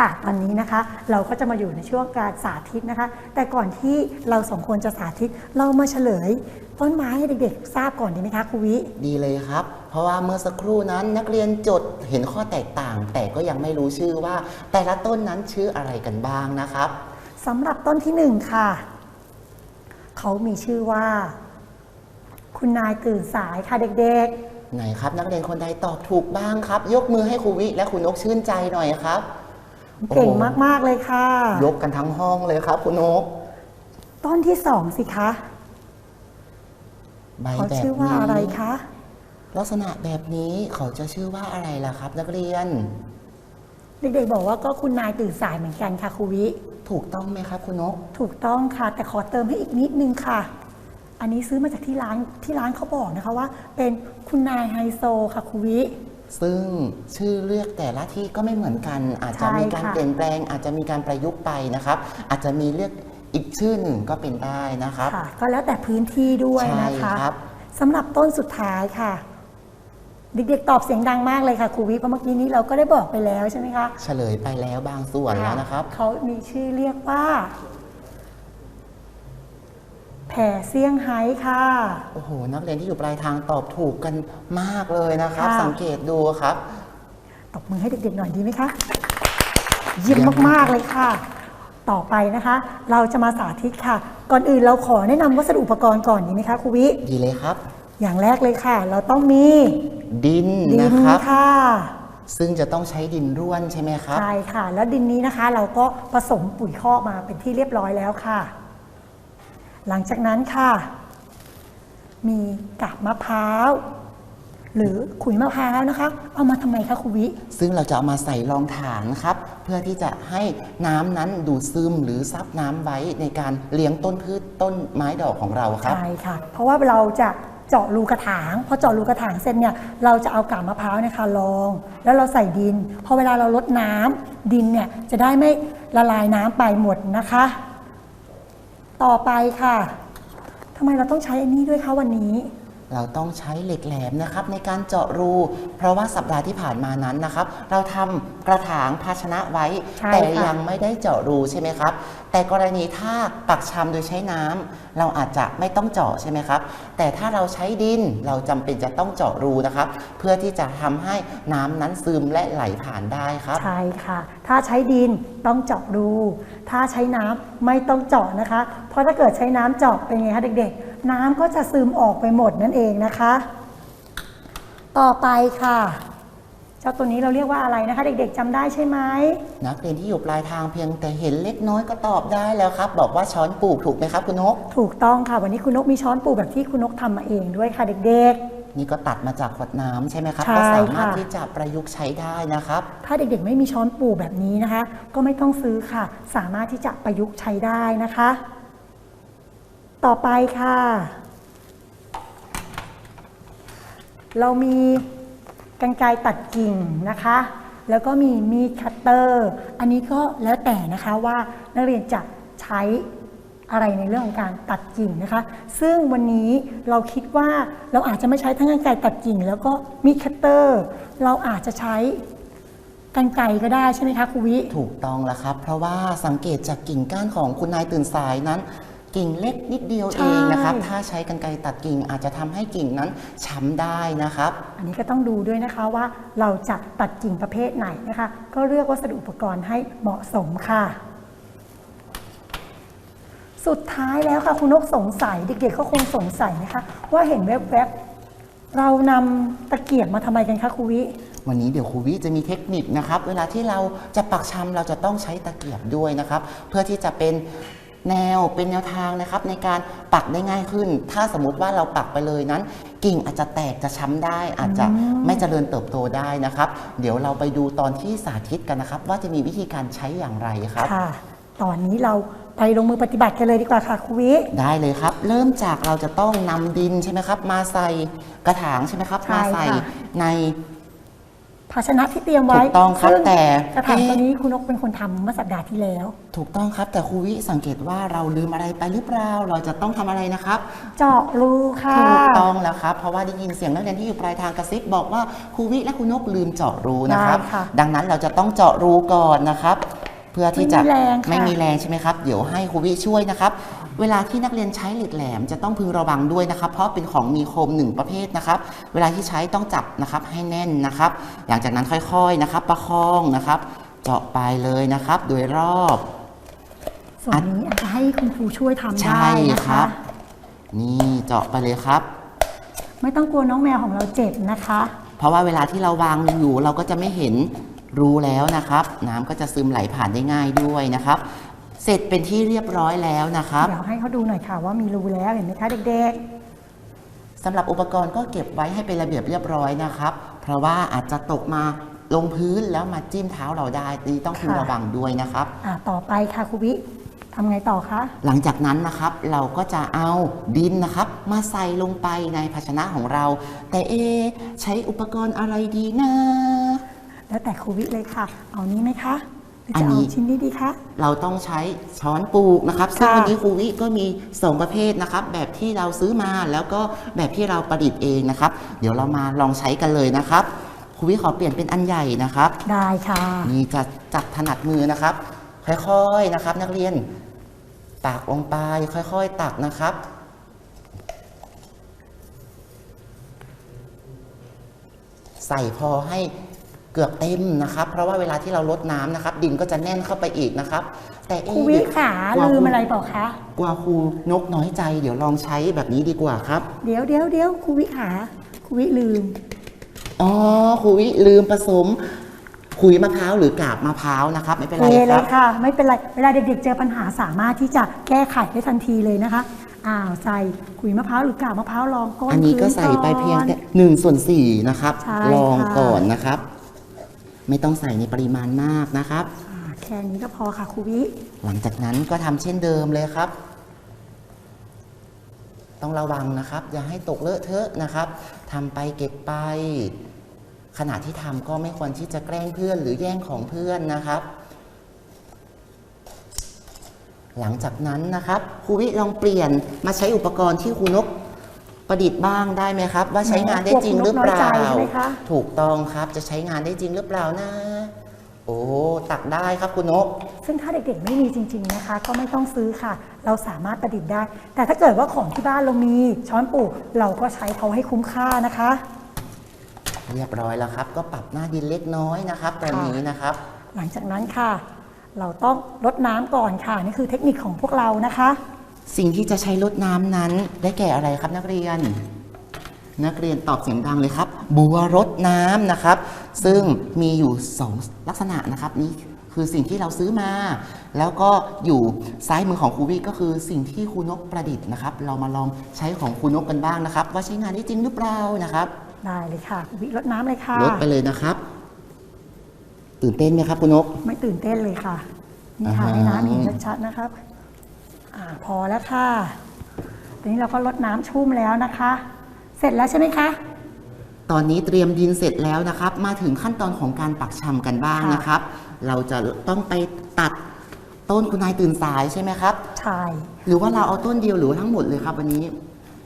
ค่ะ ตอนนี้นะคะเราก็จะมาอยู่ในช่วงการสาธิตนะคะ แต่ก่อนที่เราสองคนจะสาธิตเรามาเฉลย ต้นไม้ให้เด็กๆ ทราบก่อนดีไหมคะครูวิ ดีเลยครับ เพราะว่าเมื่อสักครู่นั้นนักเรียนจดเห็นข้อแตกต่าง แต่ก็ยังไม่รู้ชื่อว่า แต่ละต้นนั้นชื่ออะไรกันบ้างนะครับ สำหรับต้นที่หนึ่งค่ะ เขามีชื่อว่า คุณนายตื่นสายค่ะเด็กไหนครับ นักเรียนคนใดตอบถูกบ้างครับ ยกมือให้ครูวิและคุณนกชื่นใจหน่อยครับๆ เก่งมาก ๆ เลยค่ะ ยกกันทั้งห้องเลยครับ คุณนก ต้นที่สองสิคะใบเขาแบบชื่อว่านี้อะไรคะ ลักษณะแบบนี้เขาจะชื่อว่าอะไรล่ะครับ นักเรียน เด็กๆบอกว่าก็คุณนายตื่นสายเหมือนกันค่ะครูวิ ถูกต้องไหมครับ คุณนก ถูกต้องค่ะ แต่ขอเติมให้อีกนิดนึงค่ะ อันนี้ซื้อมาจากที่ร้านที่ร้านเขาบอกนะคะว่า เป็นคุณนายไฮโซค่ะครูวิ ซึ่งชื่อเลือกแต่ละที่ก็ไม่เหมือนกัน อาจจะใช่มีการค่ะเปลี่ยนแปลง อาจจะมีการประยุกต์ไปนะครับ อาจจะมีเรียกอีกชื่อหนึ่งก็เป็นได้นะครับค่ะก็แล้วแต่พื้นที่ด้วยใช่นะคะครับสำหรับต้นสุดท้ายค่ะ เด็กๆตอบเสียงดังมากเลยค่ะครูวิเพราะเมื่อกี้นี้เราก็ได้บอกไปแล้วใช่ไหมคะ เฉลยไปแล้วบางส่วนแล้วนะครับเขามีชื่อเรียกว่า แผ่เซี่ยงไฮ้ค่ะ โอ้โห นักเรียนที่อยู่ปลายทางตอบถูกกันมากเลยนะครับ ค่ะ สังเกตดูครับ ตบมือให้เด็กๆหน่อยดีไหมคะ เยี่ยมมากๆเลยค่ะ ต่อไปนะคะ เราจะมาสาธิตค่ะ ก่อนอื่นเราขอแนะนำวัสดุอุปกรณ์ก่อนดีไหมคะครูวิ ดีเลยครับ อย่างแรกเลยค่ะ เราต้องมีดินดินะนครับ ค่ะซึ่งจะต้องใช้ดินร่วนใช่ไหมครับ ใช่ค่ะ แล้วดินนี้นะคะ เราก็ผสมปุ๋ยคอกมาเป็นที่เรียบร้อยแล้วค่ะ หลังจากนั้นค่ะ มีกาบมะพร้าว หรือขุยมะพร้าวนะคะ เอามาทำไมคะครูวิ ซึ่งเราจะเอามาใส่รองฐานครับ เพื่อที่จะให้น้ำนั้นดูดซึมหรือซับน้ำไว้ในการเลี้ยงต้นพืชต้นไม้ดอกของเราครับ ใช่ค่ะ เพราะว่าเราจะเจาะรูกระถาง พอเจาะรูกระถางเสร็จเนี่ย เราจะเอากาบมะพร้าวเนะคะรอง แล้วเราใส่ดิน พอเวลาเราลดน้ำดินเนี่ยจะได้ไม่ละลายน้ำไปหมดนะคะ ต่อไปค่ะทำไมเราต้องใช้อันนี้ด้วยคะวันนี้ เราต้องใช้เหล็กแหลมนะครับในการเจาะรู เพราะว่าสัปดาห์ที่ผ่านมานั้นนะครับ เราทำกระถางภาชนะไว้ใช่แต่ค่ะยังไม่ได้เจาะรูใช่ไหมครับ แต่กรณีถ้าปักชำโดยใช้น้ำเราอาจจะไม่ต้องเจาะใช่ไหมครับ แต่ถ้าเราใช้ดินเราจำเป็นจะต้องเจาะรูนะครับ เพื่อที่จะทำให้น้ำนั้นซึมและไหลผ่านได้ครับ ใช่ค่ะ ถ้าใช้ดินต้องเจาะรู ถ้าใช้น้ำไม่ต้องเจาะนะคะ เพราะถ้าเกิดใช้น้ำเจาะเป็นไงคะเด็กๆ น้ำก็จะซึมออกไปหมดนั่นเองนะคะ ต่อไปค่ะเจ้าตัวนี้เราเรียกว่าอะไรนะคะ เด็กๆจำได้ใช่ไหมนักเรียนที่อยู่ปลายทางเพียงแต่เห็นเล็กน้อยก็ตอบได้แล้วครับ บอกว่าช้อนปลูกถูกไหมครับคุณนก ถูกต้องค่ะ วันนี้คุณนกมีช้อนปูแบบที่คุณนกทำมาเองด้วยค่ะเด็กนี่ก็ตัดมาจากขวดน้ำใช่ไหมครับใช่ก็สามารถค่ะที่จะประยุกต์ใช้ได้นะครับๆถ้าเด็กๆไม่มีช้อนปูแบบนี้นะคะ ก็ไม่ต้องซื้อค่ะ สามารถที่จะประยุกต์ใช้ได้นะคะ ต่อไปค่ะ เรามีกันไกรตัดกิ่งนะคะ แล้วก็มีมีดคัตเตอร์ อันนี้ก็แล้วแต่นะคะว่านักเรียนจะใช้อะไรในเรื่องของการตัดกิ่งนะคะ ซึ่งวันนี้เราคิดว่าเราอาจจะไม่ใช้ทั้งกันไกรตัดกิ่ง แล้วก็มีดคัตเตอร์ เราอาจจะใช้กันไกรก็ได้ใช่ไหมคะครูวิ ถูกต้องแล้วครับ เพราะว่าสังเกตจากกิ่งก้านของคุณนายตื่นสายนั้น กิ่งเล็กนิดเดียวใช่เองนะครับ ถ้าใช้กันไกรตัดกิ่งอาจจะทำให้กิ่งนั้นช้ำได้นะครับ อันนี้ก็ต้องดูด้วยนะคะว่าเราจะตัดกิ่งประเภทไหนนะคะ ก็เลือกวัสดุอุปกรณ์ให้เหมาะสมค่ะ สุดท้ายแล้วค่ะคุณนกสงสัยเด็กๆก็คงสงสัยนะคะ ว่าเห็นแวบๆเรานำตะเกียบมาทำไมกันคะครูวิวันนี้เดี๋ยวครูวิจะมีเทคนิคนะครับ เวลาที่เราจะปักชำเราจะต้องใช้ตะเกียบด้วยนะครับ เพื่อที่จะเป็น แนวเป็นแนวทางนะครับในการปักได้ง่ายขึ้น ถ้าสมมติว่าเราปักไปเลยนั้น กิ่งอาจจะแตกจะช้ำได้ อาจจะไม่เจริญเติบโตได้นะครับ เดี๋ยวเราไปดูตอนที่สาธิตกันนะครับ ว่าจะมีวิธีการใช้อย่างไรครับค่ะ ตอนนี้เราไปลงมือปฏิบัติกันเลยดีกว่าค่ะครูวิได้เลยครับ เริ่มจากเราจะต้องนำดินใช่ไหมครับ มาใส่กระถางใช่ไหมครับใช่มาใส่ค่ะใน ภาชนะที่เตรียมไว้ถูกต้องครับซึ่แต่กระถางเอ๊ะตัวนี้คุณนกเป็นคนทำเมื่อสัปดาห์ที่แล้ว ถูกต้องครับ แต่ครูวิสังเกตว่าเราลืมอะไรไปหรือเปล่าเราจะต้องทำอะไรนะครับ เจาะรูค่ะ ถูกต้องแล้วครับ เพราะว่าได้ยินเสียงนักเรียนที่อยู่ปลายทางกระซิบบอกว่าครูวิและครูนกลืมเจาะรูนะครับ ได้ค่ะ ดังนั้นเราจะต้องเจาะรูก่อนนะครับ เพื่อที่จะไม่มีแรงค่ะ ไม่มีแรงใช่ไหมครับ เดี๋ยวให้ครูวิช่วยนะครับ เวลาที่นักเรียนใช้เหล็กแหลมจะต้องพึงระวังด้วยนะครับ เพราะเป็นของมีคมหนึ่งประเภทนะครับ เวลาที่ใช้ต้องจับนะครับให้แน่นนะครับ หลังจากนั้นค่อยๆนะครับ ประคองนะครับเจาะไปเลยนะครับ โดยรอบ ส่วนนี้อาจจะให้คุณครูช่วยทำใช่ได้นะครัคะ บ นี่เจาะไปเลยครับ ไม่ต้องกลัวน้องแมวของเราเจ็บนะคะ เพราะว่าเวลาที่เราวางอยู่เราก็จะไม่เห็น รูแล้วนะครับ น้ำก็จะซึมไหลผ่านได้ง่ายด้วยนะครับ เสร็จเป็นที่เรียบร้อยแล้วนะครับเดี๋ยวให้เขาดูหน่อยค่ะว่ามีรูแล้วเห็นไหมคะเด็กสำหรับอุปกรณ์ก็เก็บไว้ให้เป็นระเบียบเรียบร้อยนะครับ เพราะว่าอาจจะตกมาลงพื้นแล้วมาจิ้มเท้าเราได้ตีต้องพึงระวังด้วยนะครับๆอะต่อไปค่ะครูวิทำไงต่อคะ หลังจากนั้นนะครับเราก็จะเอาดินนะครับ มาใส่ลงไปในภาชนะของเรา แต่เอะใช้อุปกรณ์อะไรดีนะ แล้วแต่ครูวิเลยค่ะ เอานี้ไหมคะหรืออัจะนนี้เอาชิ้นนี้ดีคะเราต้องใช้ช้อนปลูกนะครับซึ่งค่ะวันนี้ครูวิก็มี2ประเภทนะครับ แบบที่เราซื้อมาแล้วก็แบบที่เราประดิษฐ์เองนะครับ เดี๋ยวเรามาลองใช้กันเลยนะครับครูวิขอเปลี่ยนเป็นอันใหญ่นะครับ ได้ค่ะนี่จะจับถนัดมือนะครับ ค่อยๆนะครับ นักเรียนตักลงไปค่อยๆ ตักนะครับใส่พอให้ เกือบเต็มนะครับ เพราะว่าเวลาที่เราลดน้ำนะครับ ดินก็จะแน่นเข้าไปอีกนะครับ แต่คเอ๊ะรูวิขาเดี๋ยวลืมอะไรเปล่าคะ กลัวครูนกน้อยใจ เดี๋ยวลองใช้แบบนี้ดีกว่าครับ เดี๋ยวเดี๋ยวเดี๋ยวครูวิขาครูวิลืม อ๋อครูวิลืมผสมขุยมะพร้าวหรือกาบมะพร้าวนะครับ ไม่เป็นไรเทคเลรัยบค่ะ ไม่เป็นไร เวลาเด็กๆ เจอปัญหาสามารถที่จะแก้ไขได้ทันทีเลยนะคะ อ้าวใส่ขุยมะพร้าวหรือกาบมะพร้าวรองก้นอันนี้ก็พื้ใส่ไปเพียงก่อนแค่หนึ่งส่วนสี่นะครับ ใช่ลองค่ะ ก่อนนะครับ ไม่ต้องใส่ในปริมาณมากนะครับอ่าแค่นี้ก็พอค่ะครูวิ หลังจากนั้นก็ทำเช่นเดิมเลยครับ ต้องระวังนะครับ อย่าให้ตกเลอะเทอะนะครับทำไปเก็บไป ขณะที่ทำก็ไม่ควรที่จะแกล้งเพื่อนหรือแย่งของเพื่อนนะครับ หลังจากนั้นนะครับครูวิลองเปลี่ยนมาใช้อุปกรณ์ที่ครูนก ประดิษฐ์บ้างได้ไหมครับ ว่าใช้งานได้จริงหรือเปล่ากลัวคุณนกน้อยใจใช่ไหมคะถูกต้องครับจะใช้งานได้จริงหรือเปล่านะ โอ้ตักได้ครับคุณนก ซึ่งถ้าเด็กๆไม่มีจริง ๆนะคะ ก็ไม่ต้องซื้อค่ะ เราสามารถประดิษฐ์ได้ แต่ถ้าเกิดว่าของที่บ้านเรามีช้อนปลูกเราก็ใช้เขาให้คุ้มค่านะคะ เรียบร้อยแล้วครับ ก็ปรับหน้าดินเล็กน้อยนะครับตรงนี้นะครับ หลังจากนั้นค่ะ เราต้องรดน้ำก่อนค่ะนี่คือเทคนิคของพวกเรานะคะ สิ่งที่จะใช้ลดน้ำนั้นได้แก่อะไรครับนักเรียน นักเรียนตอบเสียงดังเลยครับ บัวรดน้ำนะครับ ซึ่งมีอยู่สองลักษณะนะครับนี่คือสิ่งที่เราซื้อมา แล้วก็อยู่ซ้ายมือของครูวิก็คือสิ่งที่ครูนกประดิษฐ์นะครับ เรามาลองใช้ของครูนกกันบ้างนะครับ ว่าใช้งานได้จริงหรือเปล่านะครับ ได้เลยค่ะวิรดน้ำเลยค่ะลดไปเลยนะครับ ตื่นเต้นไหมครับคุณนก ไม่ตื่นเต้นเลยค่ะนี่ค่ะอ่าฮะให้น้ำเห็นชัดๆนะครับ อ่าพอแล้วค่ะตอนนี้เราก็ลดน้ำชุ่มแล้วนะคะ เสร็จแล้วใช่ไหมคะ ตอนนี้เตรียมดินเสร็จแล้วนะครับ มาถึงขั้นตอนของการปักชำกันบ้างค่ะ นะครับ เราจะต้องไปตัดต้นคุณนายตื่นสายใช่ไหมครับ ใช่ หรือว่าเราเอาต้นเดียวหรือว่าทั้งหมดเลยครับวันนี้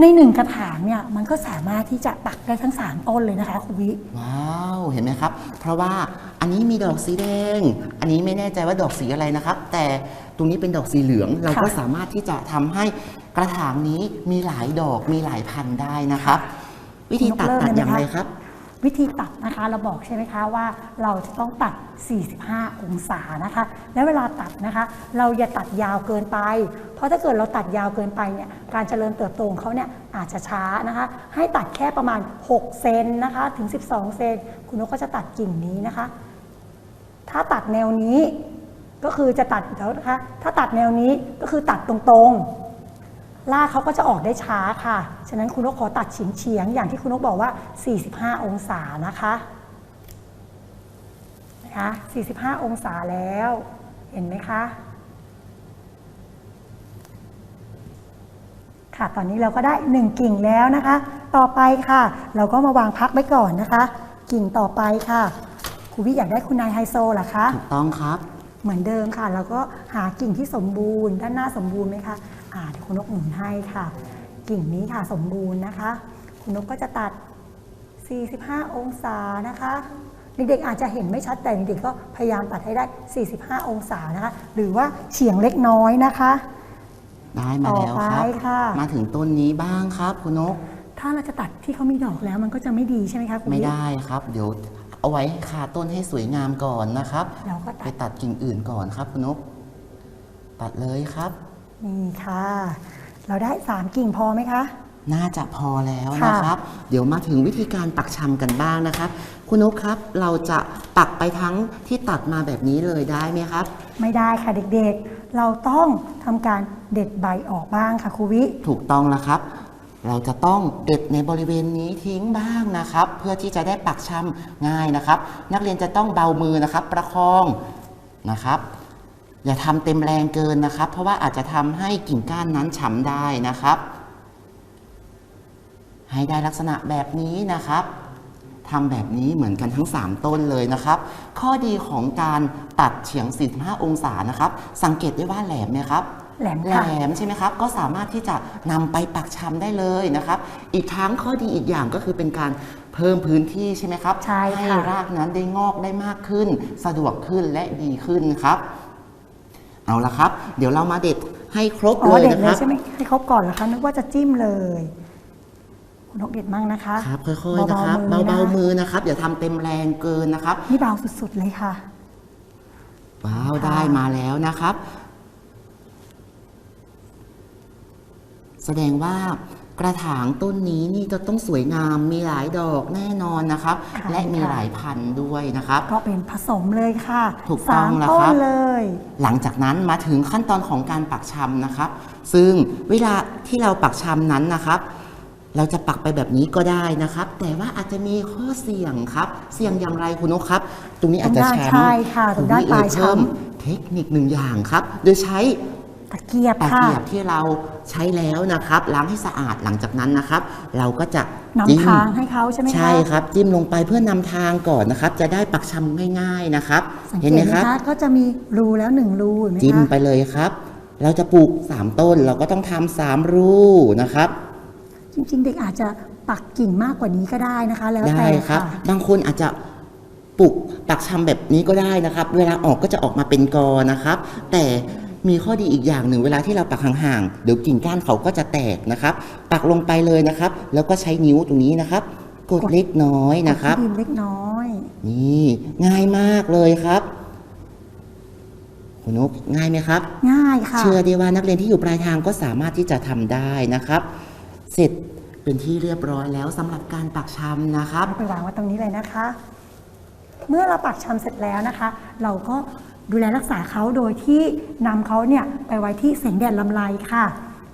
ในหนึ่งกระถางเนี่ยมันก็สามารถที่จะปักได้ทั้ง 3 ต้นเลยนะคะคุณวิ ว้าว เห็นไหมครับ เพราะว่าอันนี้มีดอกสีแดง อันนี้ไม่แน่ใจว่าดอกสีอะไรนะครับ แต่ตรงนี้เป็นดอกสีเหลือง เราก็สามารถที่จะทำให้กระถางนี้มีหลายดอกมีหลายพันธุ์ได้นะครับ วิธีตัดตัดอย่างไรครับ วิธีตัดนะคะเราบอกใช่ไหมคะว่าเราจะต้องตัด 45 องศานะคะ แล้วเวลาตัดนะคะ เราอย่าตัดยาวเกินไป เพราะถ้าเกิดเราตัดยาวเกินไปเนี่ยการเจริญเติบโตของเขาเนี่ยอาจจะช้านะคะ ให้ตัดแค่ประมาณ 6 เซนนะคะถึง 12 เซนคุณนกก็จะตัดกิ่งนี้นะคะ ถ้าตัดแนวนี้ก็คือจะตัดแล้วนะคะถ้าตัดแนวนี้ก็คือตัดตรงๆ ลากเขาก็จะออกได้ช้าค่ะ ฉะนั้นคุณนกขอตัดเฉียงเฉียงๆอย่างที่คุณนกบอกว่า 45 องศานะคะนะคะ 45 องศาแล้ว เห็นไหมคะ ค่ะ ตอนนี้เราก็ได้ 1 กิ่งแล้วนะคะ ต่อไปค่ะ เราก็มาวางพักไว้ก่อนนะคะ กิ่งต่อไปค่ะครูวิอยากได้คุณนายไฮโซเหรอคะ ถูกต้องครับ เหมือนเดิมค่ะแล้วก็หากิ่งที่สมบูรณ์ ด้านหน้าสมบูรณ์ไหมคะ อ่าเดี๋ยวคุณนกหมุนให้ค่ะ กิ่งนี้ค่ะสมบูรณ์นะคะ คุณนกก็จะตัด 45 องศานะคะเด็กๆอาจจะเห็นไม่ชัดแต่เด็กๆก็พยายามตัดให้ได้ 45 องศานะคะ หรือว่าเฉียงเล็กน้อยนะคะได้มาแล้วครับต่อไปค่ะมาถึงต้นนี้บ้างครับ คุณนก ถ้าเราจะตัดที่เขามีดอกแล้วมันก็จะไม่ดีใช่ไหมคะคุณไม่วิได้ครับ เดี๋ยวเอาไว้คาต้นให้สวยงามก่อนนะครับเราก็ไปตัดตัดกิ่งอื่นก่อนครับ คุณนก ตัดเลยครับ นี่ค่ะ เราได้ 3 กิ่งพอไหมคะ น่าจะพอแล้วค่ะนะครับ เดี๋ยวมาถึงวิธีการปักชำกันบ้างนะครับ คุณนกครับเราจะปักไปทั้งที่ตัดมาแบบนี้เลยได้ไหมครับ ไม่ได้ค่ะเด็กๆ เราต้องทำการเด็ดใบออกบ้างค่ะครูวิ ถูกต้องแล้วครับ เราจะต้องเด็ดในบริเวณนี้ทิ้งบ้างนะครับ เพื่อที่จะได้ปักชำง่ายนะครับ นักเรียนจะต้องเบามือนะครับ ประคองนะครับ อย่าทำเต็มแรงเกินนะครับ เพราะว่าอาจจะทำให้กิ่งก้านนั้นฉ่ำได้นะครับ ให้ได้ลักษณะแบบนี้นะครับทำแบบนี้เหมือนกันทั้ง 3 ต้นเลยนะครับ ข้อดีของการตัดเฉียง 45 องศานะครับ สังเกตได้ว่าแหลมไหมครับ แหลมแหลค่ะมใช่ไหมครับ ก็สามารถที่จะนำไปปักชำได้เลยนะครับ อีกทั้งข้อดีอีกอย่างก็คือเป็นการเพิ่มพื้นที่ใช่ไหมครับใช่ค่ะรากนั้นได้งอกได้มากขึ้น สะดวกขึ้นและดีขึ้นครับ เอาละครับ เดี๋ยวเรามาเด็ดให้ครบอ๋อเลยเด็ดนะเลคยรับ ใช่ไหมให้ครบก่อนเหรอคะนึกว่าจะจิ้มเลย คุณนกเด็ดมั่งนะคะครับค่อยๆนะครับเบาๆมือนะเบาๆมือนะครับอย่าทำเต็มแรงเกินนะครับนี่เบาสุดๆเลยค่ะ ว้าวค่ะได้มาแล้วนะครับ แสดงว่า กระถางต้นนี้นี่จะต้องสวยงามมีหลายดอกแน่นอนนะครับ ค่ะและมีค่ะ หลายพันธุ์ด้วยนะครับ ก็เป็นผสมเลยค่ะถูกต้องสามแล้วต้ครันบเลย หลังจากนั้นมาถึงขั้นตอนของการปักชำนะครับ ซึ่งเวลาที่เราปักชำนั้นนะครับ เราจะปักไปแบบนี้ก็ได้นะครับ แต่ว่าอาจจะมีข้อเสี่ยงครับ เสี่ยงอย่างไรคุณนกครับ ตรงนี้อาจจะตรงด้านช้ำใช่ค่ะตรงด้านปลายเพิ่มช้เทคนิคหนึ่งอย่างครับ โดยใช้ ตะเกียบตะค่ะ เกียบที่เราใช้แล้วนะครับ ล้างให้สะอาดหลังจากนั้นนะครับ เราก็จะนำจิ้มทางให้เขาใช่ไหมคะ ใช่ครับ จิ้มลงไปเพื่อนำทางก่อนนะครับ จะได้ปักชำง่าย ๆนะครับ สังเกเห็ตนไหไหมมครับ คะก็จะมีรูแล้วหนึ่งรูเห็นไหมจิ้มคะไปเลยครับ เราจะปลูก 3 ต้นเราก็ต้องทำสามรูนะครับ จริง ๆ เด็กอาจจะปักกิ่งมากกว่านี้ก็ได้นะคะ แล้วได้แต่ครับ ค่ะบางคนอาจจะปลูกปักชำแบบนี้ก็ได้นะครับ เวลาออกก็จะออกมาเป็นกอนะครับ แต่ มีข้อดีอีกอย่างหนึ่งเวลาที่เราปักห่างๆเดี๋ยวกิ่งก้านเขาก็จะแตกนะครับ ปักลงไปเลยนะครับ แล้วก็ใช้นิ้วตรงนี้นะครับ กดเล็กน้อยนะครับดินเล็กน้อย นี่ง่ายมากเลยครับคุณนกง่ายไหมครับ ง่ายค่ะ เชื่อได้ว่านักเรียนที่อยู่ปลายทางก็สามารถที่จะทำได้นะครับ เสร็จเป็นที่เรียบร้อยแล้วสำหรับการปักชำนะครับไปวางไว้ตรงนี้เลยนะคะ เมื่อเราปักชำเสร็จแล้วนะคะ เราก็ ดูแลรักษาเขาโดยที่นำเขาเนี่ยไปไว้ที่แสงแดดลำไรค่ะ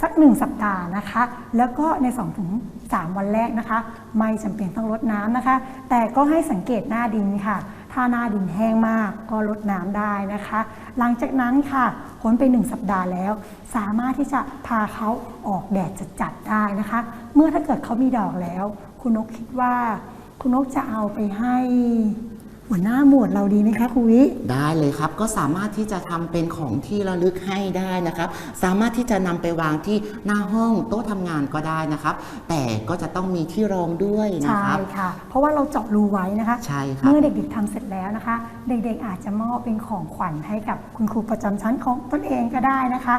สักหนึ่งสัปดาห์นะคะ แล้วก็ใน2ถึง3วันแรกนะคะ ไม่จำเป็นต้องรดน้ำนะคะ แต่ก็ให้สังเกตหน้าดินค่ะ ถ้าหน้าดินแห้งมากก็รดน้ำได้นะคะ หลังจากนั้นค่ะพ้นไป 1 สัปดาห์แล้ว สามารถที่จะพาเขาออกแดดจัดๆได้นะคะ เมื่อถ้าเกิดเขามีดอกแล้ว คุณนกคิดว่า คุณนกจะเอาไปให้ หัวหน้าหมวดเราดีไหมคะครูวิ ได้เลยครับก็สามารถที่จะทำเป็นของที่ระลึกให้ได้นะครับ สามารถที่จะนำไปวางที่หน้าห้องโต๊ะทำงานก็ได้นะครับ แต่ก็จะต้องมีที่รองด้วยนะใช่ครับค่ะ เพราะว่าเราเจาะรูไว้นะคะใช่ครับเมื่อเด็กๆทำเสร็จแล้วนะคะ เด็กๆอาจจะมอบเป็นของขวัญให้กับคุณครูประจำชั้นของตนเองก็ได้นะคะ